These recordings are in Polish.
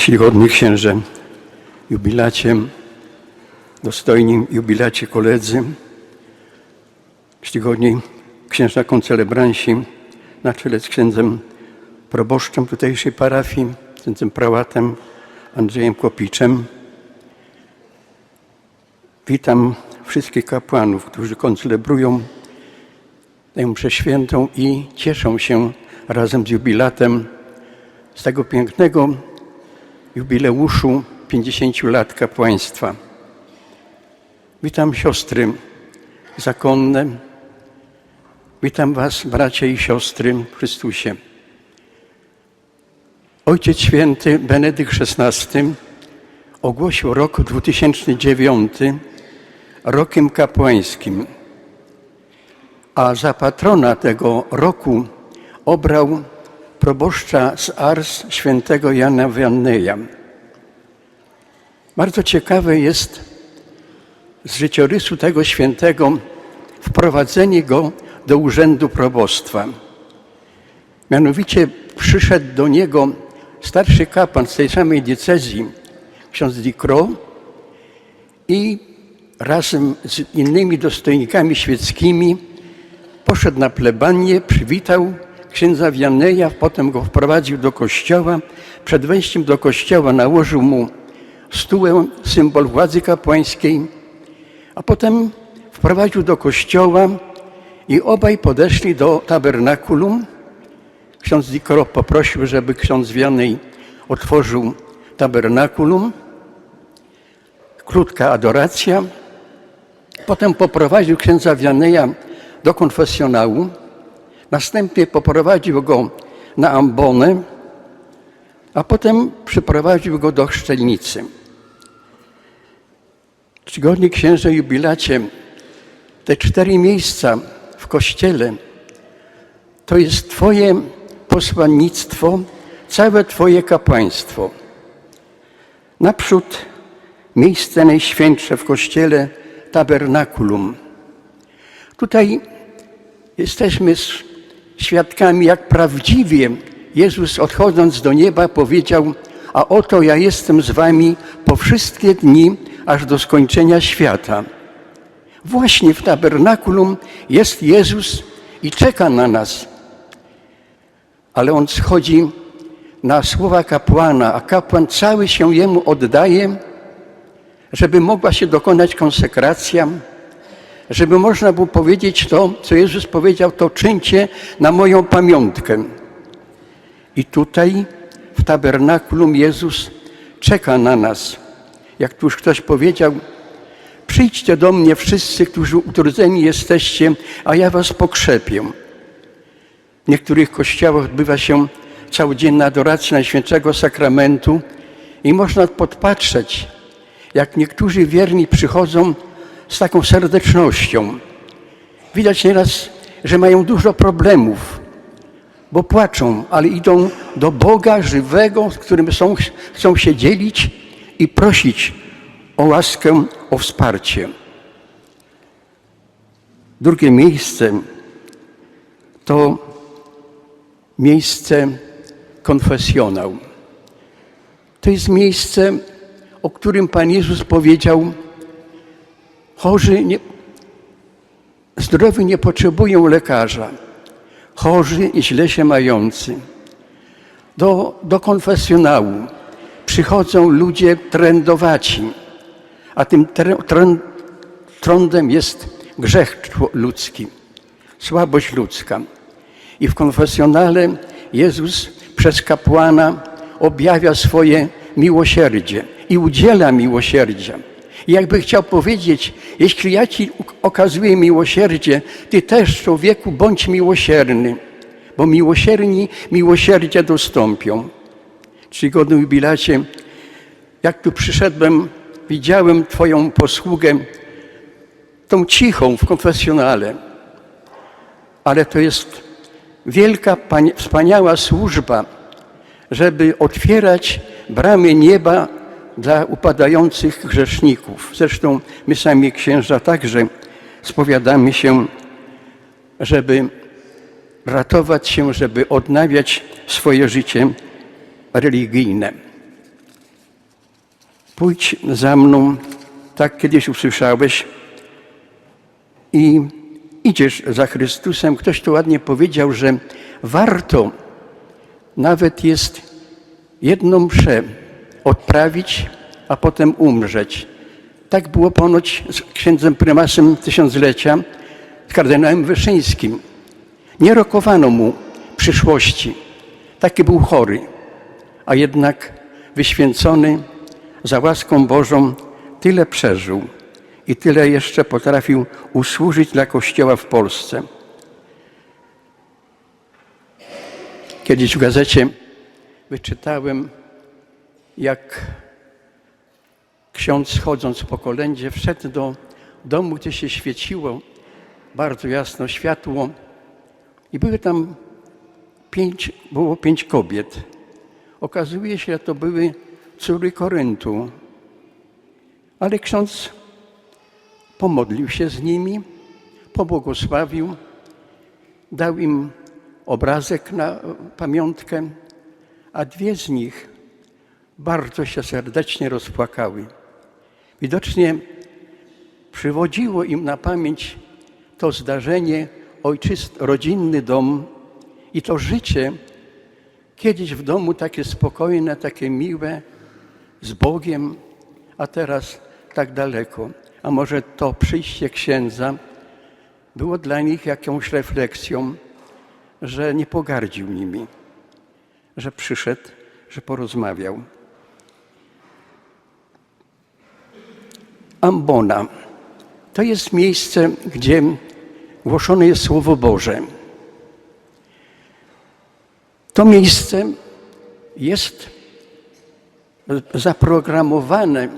czcigodny księże jubilacie, dostojni jubilacie koledzy, czcigodni księża koncelebransi na czele z księdzem proboszczem tutejszej parafii, księdzem prałatem Andrzejem Kopiczem. Witam wszystkich kapłanów, którzy koncelebrują tę mszę świętą i cieszą się razem z jubilatem z tego pięknego jubileuszu 50 lat kapłaństwa. Witam siostry zakonne. Witam Was, bracia i siostry w Chrystusie. Ojciec Święty Benedykt XVI ogłosił rok 2009 rokiem kapłańskim, a za patrona tego roku obrał proboszcza z Ars świętego Jana Wianneja. Bardzo ciekawe jest z życiorysu tego świętego wprowadzenie go do urzędu probostwa. Mianowicie przyszedł do niego starszy kapłan z tej samej diecezji, ksiądz Dikro i razem z innymi dostojnikami świeckimi poszedł na plebanię, przywitał księdza Wianeja, potem go wprowadził do kościoła. Przed wejściem do kościoła nałożył mu stół, symbol władzy kapłańskiej, a potem wprowadził do kościoła i obaj podeszli do tabernakulum. Ksiądz Dikoro poprosił, żeby ksiądz Wianej otworzył tabernakulum. Krótka adoracja. Potem poprowadził księdza Wianeja do konfesjonału. Następnie poprowadził go na ambonę, a potem przyprowadził go do chrzczelnicy. Czcigodni księże jubilacie, te cztery miejsca w kościele to jest Twoje posłannictwo, całe Twoje kapłaństwo. Naprzód miejsce najświętsze w kościele tabernakulum. Tutaj jesteśmy świadkami, jak prawdziwie Jezus odchodząc do nieba powiedział: A oto ja jestem z Wami po wszystkie dni, aż do skończenia świata. Właśnie w tabernakulum jest Jezus i czeka na nas. Ale on schodzi na słowa kapłana, a kapłan cały się jemu oddaje, żeby mogła się dokonać konsekracja, żeby można było powiedzieć to, co Jezus powiedział, to czyńcie na moją pamiątkę. I tutaj w tabernakulum Jezus czeka na nas. Jak tu już ktoś powiedział, przyjdźcie do mnie wszyscy, którzy utrudzeni jesteście, a ja was pokrzepię. W niektórych kościołach odbywa się całodzienna adoracja Najświętszego Sakramentu i można podpatrzeć, jak niektórzy wierni przychodzą z taką serdecznością. Widać nieraz, że mają dużo problemów, bo płaczą, ale idą do Boga żywego, z którym są, chcą się dzielić i prosić o łaskę, o wsparcie. Drugie miejsce to miejsce konfesjonał. To jest miejsce, o którym Pan Jezus powiedział, chorzy, nie, zdrowi nie potrzebują lekarza, chorzy i źle się mający. Do, do konfesjonału przychodzą ludzie trędowaci, a tym trądem jest grzech ludzki, słabość ludzka. I w konfesjonale Jezus przez kapłana objawia swoje miłosierdzie i udziela miłosierdzia. I jakby chciał powiedzieć, jeśli ja Ci okazuję miłosierdzie, Ty też, człowieku, bądź miłosierny, bo miłosierni miłosierdzia dostąpią. Czcigodny jubilacie, jak tu przyszedłem, widziałem Twoją posługę, tą cichą w konfesjonale, ale to jest wielka, wspaniała służba, żeby otwierać bramy nieba dla upadających grzeszników. Zresztą my sami księża także spowiadamy się, żeby ratować się, żeby odnawiać swoje życie religijne. pójdź za mną, tak kiedyś usłyszałeś i idziesz za Chrystusem. Ktoś tu ładnie powiedział, że warto nawet jest jedną mszę odprawić, a potem umrzeć. Tak było ponoć z księdzem prymasem tysiąclecia, z kardynałem Wyszyńskim. Nie rokowano mu przyszłości. Taki był chory, a jednak wyświęcony za łaską Bożą tyle przeżył i tyle jeszcze potrafił usłużyć dla Kościoła w Polsce. Kiedyś w gazecie wyczytałem, jak ksiądz chodząc po kolędzie wszedł do domu, gdzie się świeciło bardzo jasno światło i były tam pięć, było pięć kobiet. Okazuje się, że to były córy Koryntu. Ale ksiądz pomodlił się z nimi, pobłogosławił, dał im obrazek na pamiątkę, a dwie z nich bardzo się serdecznie rozpłakały. Widocznie przywodziło im na pamięć to zdarzenie, ojczyst, rodzinny dom i to życie, kiedyś w domu takie spokojne, takie miłe, z Bogiem, a teraz tak daleko. A może to przyjście księdza było dla nich jakąś refleksją, że nie pogardził nimi, że przyszedł, że porozmawiał. Ambona to jest miejsce, gdzie głoszone jest Słowo Boże. To miejsce jest zaprogramowane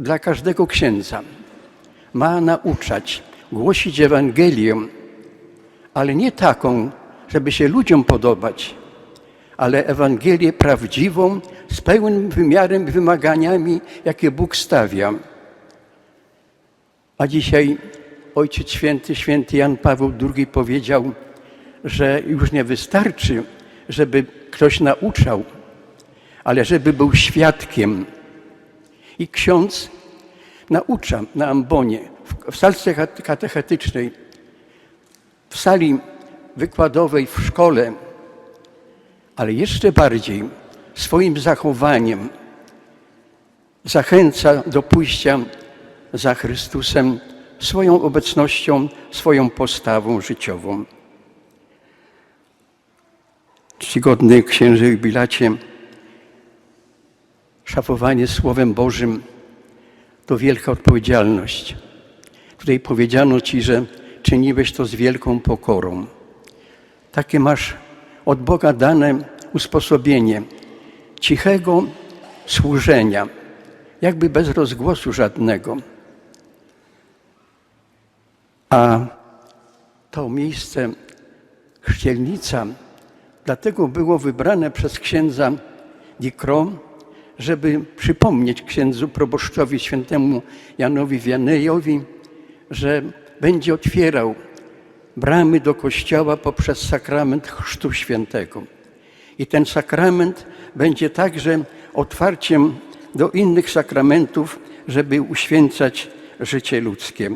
dla każdego księdza. Ma nauczać, głosić Ewangelię, ale nie taką, żeby się ludziom podobać, ale Ewangelię prawdziwą, z pełnym wymiarem, wymaganiami, jakie Bóg stawia. A dzisiaj Ojciec Święty, Święty Jan Paweł II powiedział, że już nie wystarczy, żeby ktoś nauczał, ale żeby był świadkiem. I ksiądz naucza na ambonie, w salce katechetycznej, w sali wykładowej, w szkole, ale jeszcze bardziej swoim zachowaniem zachęca do pójścia za Chrystusem swoją obecnością, swoją postawą życiową. Czcigodny księże jubilacie, szafowanie Słowem Bożym to wielka odpowiedzialność. Tutaj powiedziano Ci, że czyniłeś to z wielką pokorą. Takie masz od Boga dane usposobienie cichego służenia, jakby bez rozgłosu żadnego. A to miejsce, chrzcielnica, dlatego było wybrane przez księdza Dikro, żeby przypomnieć księdzu proboszczowi świętemu Janowi Wianejowi, że będzie otwierał bramy do kościoła poprzez sakrament Chrztu Świętego. I ten sakrament będzie także otwarciem do innych sakramentów, żeby uświęcać życie ludzkie.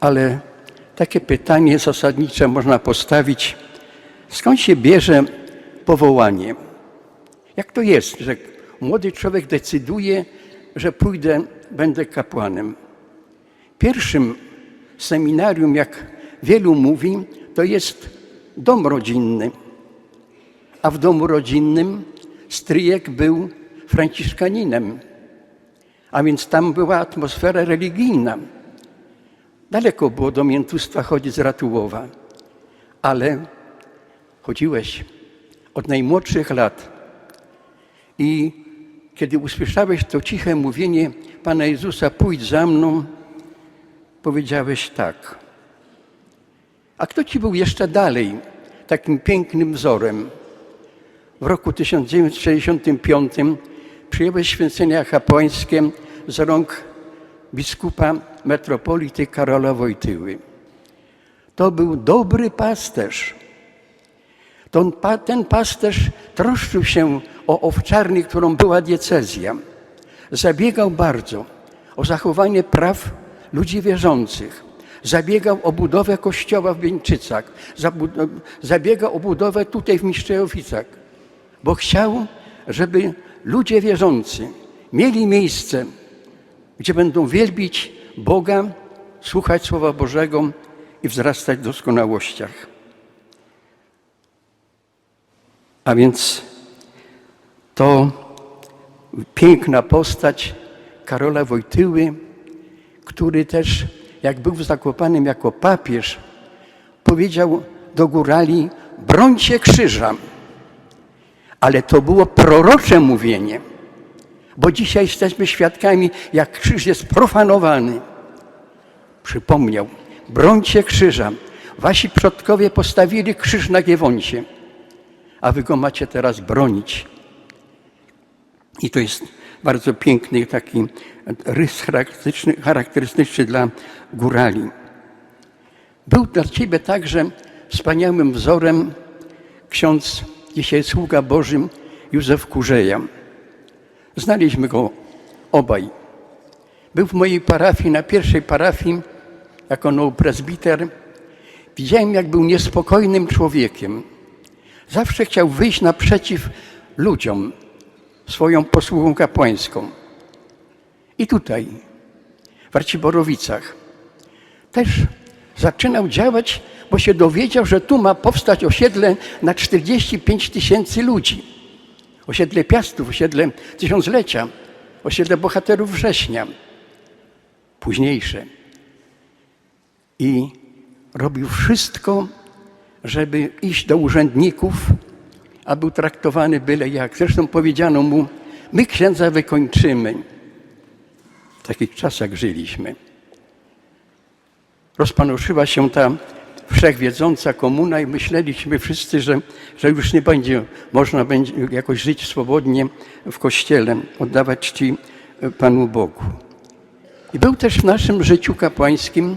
Ale takie pytanie zasadnicze można postawić: skąd się bierze powołanie? Jak to jest, że młody człowiek decyduje, że pójdę, będę kapłanem? Pierwszym seminarium, jak wielu mówi, to jest dom rodzinny. A w domu rodzinnym stryjek był franciszkaninem, a więc tam była atmosfera religijna. Daleko było do miętustwa chodzić z Ratułowa, ale chodziłeś od najmłodszych lat. I kiedy usłyszałeś to ciche mówienie Pana Jezusa, pójdź za mną, powiedziałeś tak. A kto ci był jeszcze dalej takim pięknym wzorem? W roku 1965 przyjąłeś święcenia kapłańskie z rąk biskupa metropolity Karola Wojtyły. To był dobry pasterz. Ten pasterz troszczył się o owczarnię, którą była diecezja. Zabiegał bardzo o zachowanie praw ludzi wierzących. Zabiegał o budowę kościoła w Bieńczycach. Zabu- Zabiegał o budowę tutaj w Miszczejowicach. Bo chciał, żeby ludzie wierzący mieli miejsce, gdzie będą wielbić Boga, słuchać Słowa Bożego i wzrastać w doskonałościach. A więc to piękna postać Karola Wojtyły, który też, jak był w Zakopanem jako papież, powiedział do górali, brońcie krzyża. Ale to było prorocze mówienie, bo dzisiaj jesteśmy świadkami, jak krzyż jest profanowany. Przypomniał, brońcie krzyża. Wasi przodkowie postawili krzyż na Giewoncie, a wy go macie teraz bronić. I to jest bardzo piękny taki rys charakterystyczny, charakterystyczny dla górali. Był dla Ciebie także wspaniałym wzorem ksiądz, dzisiaj sługa Bożym, Józef Kurzeja. Znaliśmy go obaj. Był w mojej parafii, na pierwszej parafii, jako nowy prezbiter. Widziałem, jak był niespokojnym człowiekiem. Zawsze chciał wyjść naprzeciw ludziom swoją posługą kapłańską. I tutaj, w Arciborowicach, też zaczynał działać, bo się dowiedział, że tu ma powstać osiedle na 45 tysięcy ludzi. Osiedle Piastów, osiedle Tysiąclecia, osiedle Bohaterów Września, późniejsze. I robił wszystko, żeby iść do urzędników, a był traktowany byle jak. Zresztą powiedziano mu, my księdza wykończymy. W takich czasach żyliśmy. Rozpanoszyła się ta wszechwiedząca komuna i myśleliśmy wszyscy, że, że już nie będzie można będzie jakoś żyć swobodnie w kościele, oddawać czci Panu Bogu. I był też w naszym życiu kapłańskim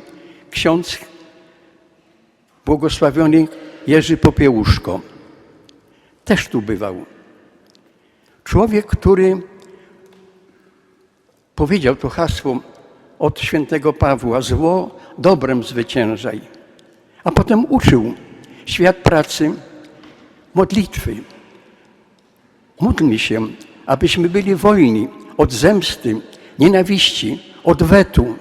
ksiądz błogosławiony Jerzy Popiełuszko. Też tu bywał. Człowiek, który powiedział to hasło od świętego Pawła: zło dobrem zwyciężaj. A potem uczył świat pracy, modlitwy. Módlmy się, abyśmy byli wolni od zemsty, nienawiści, odwetu.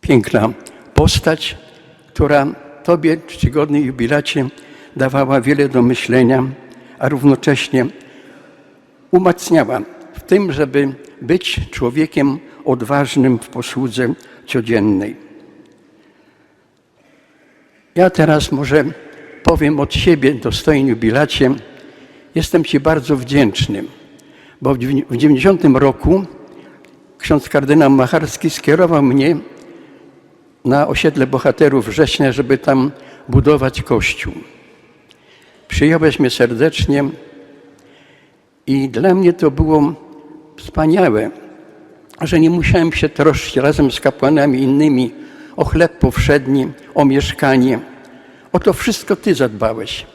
Piękna postać, która Tobie, czcigodny jubilacie, dawała wiele do myślenia, a równocześnie umacniała w tym, żeby być człowiekiem odważnym w posłudze codziennej. Ja teraz może powiem od siebie, dostojny jubilacie, jestem Ci bardzo wdzięczny, bo w 90 roku ksiądz kardynał Macharski skierował mnie na osiedle bohaterów września, żeby tam budować kościół. Przyjąłeś mnie serdecznie i dla mnie to było wspaniałe, że nie musiałem się troszczyć razem z kapłanami innymi o chleb powszedni, o mieszkanie. O to wszystko Ty zadbałeś.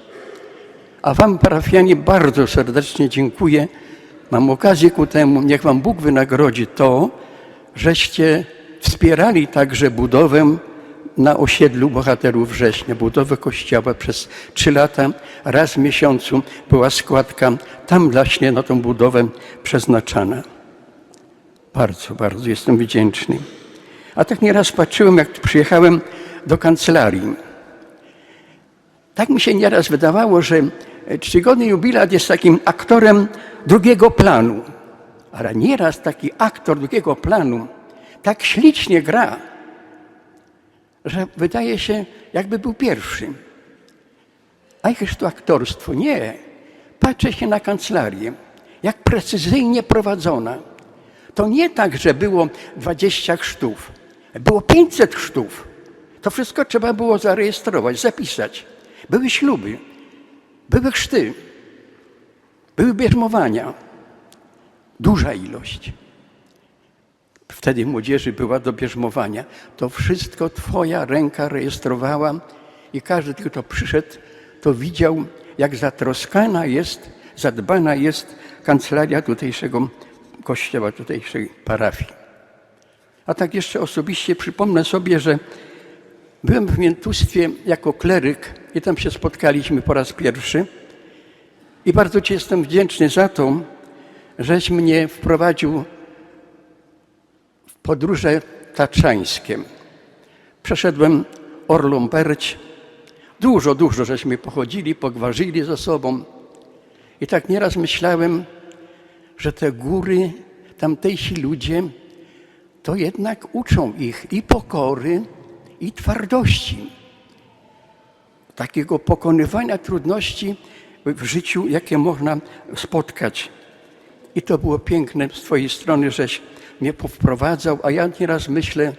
A Wam, parafianie, bardzo serdecznie dziękuję. Mam okazję ku temu, niech Wam Bóg wynagrodzi to, żeście wspierali także budowę na osiedlu bohaterów września, budowę kościoła przez trzy lata. Raz w miesiącu była składka tam właśnie na tą budowę przeznaczana. Bardzo, bardzo jestem wdzięczny. A tak nieraz patrzyłem, jak przyjechałem do kancelarii. Tak mi się nieraz wydawało, że czcigodny jubilat jest takim aktorem drugiego planu. Ale nieraz taki aktor drugiego planu tak ślicznie gra, że wydaje się, jakby był pierwszy. A jakież to aktorstwo? Nie. Patrzę się na kancelarię, jak precyzyjnie prowadzona. To nie tak, że było 20 chrztów. Było 500 chrztów. To wszystko trzeba było zarejestrować, zapisać. Były śluby, były chrzty, były bierzmowania. Duża ilość. Wtedy młodzieży była do bierzmowania. To wszystko Twoja ręka rejestrowała i każdy, kto przyszedł, to widział, jak zatroskana jest, zadbana jest kancelaria tutejszego kościoła, tutejszej parafii. A tak jeszcze osobiście przypomnę sobie, że byłem w miętustwie jako kleryk i tam się spotkaliśmy po raz pierwszy. I bardzo Ci jestem wdzięczny za to, żeś mnie wprowadził podróże tatrzańskie. Przeszedłem Orlą Perć. Dużo, dużo żeśmy pochodzili, pogwarzyli ze sobą. I tak nieraz myślałem, że te góry, tamtejsi ludzie, to jednak uczą ich i pokory, i twardości. Takiego pokonywania trudności w życiu, jakie można spotkać. I to było piękne z Twojej strony, żeś mnie powprowadzał, a ja nieraz myślę,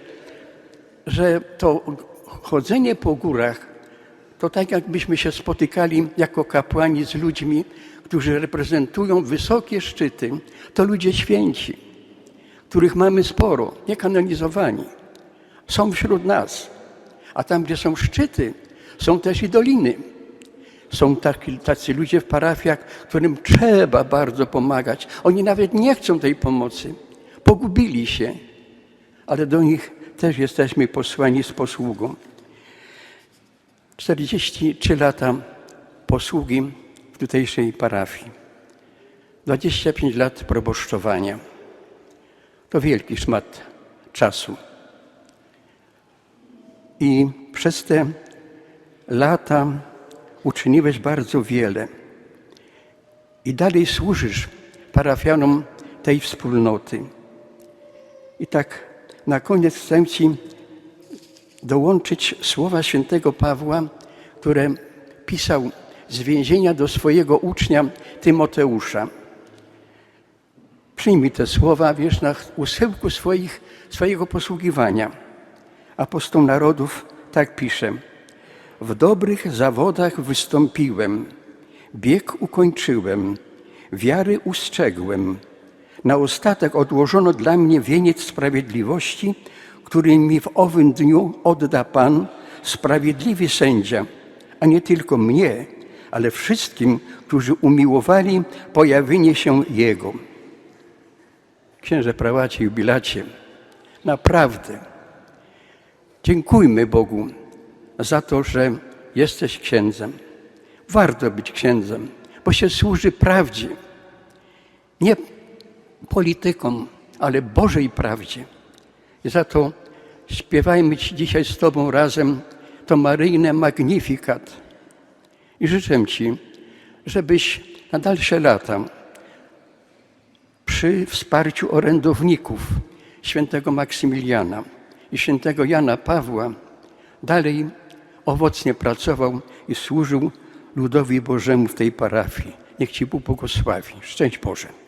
że to chodzenie po górach to tak jakbyśmy się spotykali jako kapłani z ludźmi, którzy reprezentują wysokie szczyty. To ludzie święci, których mamy sporo, niekanonizowani. Są wśród nas. A tam, gdzie są szczyty, są też i doliny. Są taki, tacy ludzie w parafiach, którym trzeba bardzo pomagać. Oni nawet nie chcą tej pomocy. Pogubili się, ale do nich też jesteśmy posłani z posługą. 43 lata posługi w tutejszej parafii. 25 lat proboszczowania. To wielki szmat czasu. I przez te lata uczyniłeś bardzo wiele. I dalej służysz parafianom tej wspólnoty. I tak na koniec chcę Ci dołączyć słowa świętego Pawła, które pisał z więzienia do swojego ucznia Tymoteusza. Przyjmij te słowa, wiesz, na usyłku swoich, swojego posługiwania. Apostoł narodów tak pisze. W dobrych zawodach wystąpiłem, bieg ukończyłem, wiary ustrzegłem. Na ostatek odłożono dla mnie wieniec sprawiedliwości, który mi w owym dniu odda Pan, sprawiedliwy sędzia, a nie tylko mnie, ale wszystkim, którzy umiłowali pojawienie się Jego. Księże prałacie, jubilacie, naprawdę dziękujmy Bogu za to, że jesteś księdzem. Warto być księdzem, bo się służy prawdzie. Nie politykom, ale Bożej prawdzie. I za to śpiewajmy dzisiaj z Tobą razem to maryjne Magnifikat. I życzę Ci, żebyś na dalsze lata przy wsparciu orędowników świętego Maksymiliana i świętego Jana Pawła dalej owocnie pracował i służył ludowi Bożemu w tej parafii. Niech Ci Bóg błogosławi. Szczęść Boże.